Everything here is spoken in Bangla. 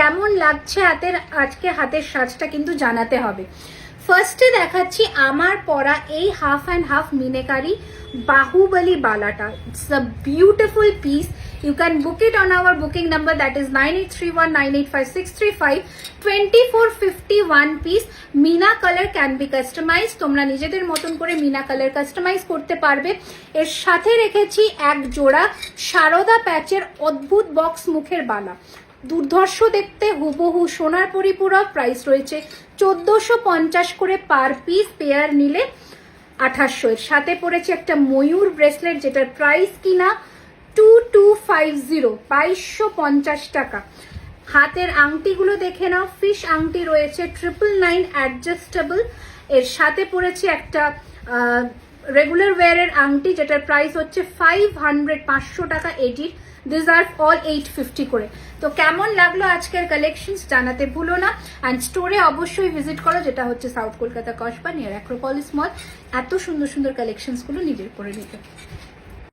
কেমন লাগছে হাতের, আজকে হাতের সাজটা কিন্তু জানাতে হবে। ফার্স্টে দেখাচ্ছি আমার পরা এই half and half meenakari Bahubali বালাটা। It's a beautiful piece you can book it on our booking number that is nine eight three one nine eight five six three five twenty four fifty one piece meena colour can be customise তোমরা নিজেদের মতন করে মিনা কালার কাস্টমাইজ করতে পারবে। এর সাথে রেখেছি এক জোড়া সারদা প্যাচের অদ্ভুত বক্স মুখের বালা। দুর্ধর্ষ দেখতে হুবহু সোনার পরিপূরক প্রাইস রয়েছে চোদ্দোশো পঞ্চাশ করে পার পিস পেয়ার নিলে আঠাশশো। এর সাথে পড়েছে একটা ময়ূর ব্রেসলেট যেটার প্রাইস কিনা টু টু ফাইভ জিরো, বাইশশো পঞ্চাশ টাকা। হাতের আংটিগুলো দেখে নাও, ফিশ আংটি রয়েছে ট্রিপল নাইন অ্যাডজাস্টেবল এর সাথে পড়েছে একটা রেগুলার ওয়ারের আংটি, যেটার প্রাইস হচ্ছে ফাইভ হান্ড্রেড পাঁচশো টাকা এটির আর অল এইট ফিফটি করে। তো কেমন লাগল আজকের কালেকশনস জানাতে ভুলো না। অ্যান্ড স্টোরে অবশ্যই ভিজিট করো, যেটা হচ্ছে south Kolkata Kasba near Acropolis mall এত সুন্দর সুন্দর কালেকশনসগুলো নিজের করে নিতে।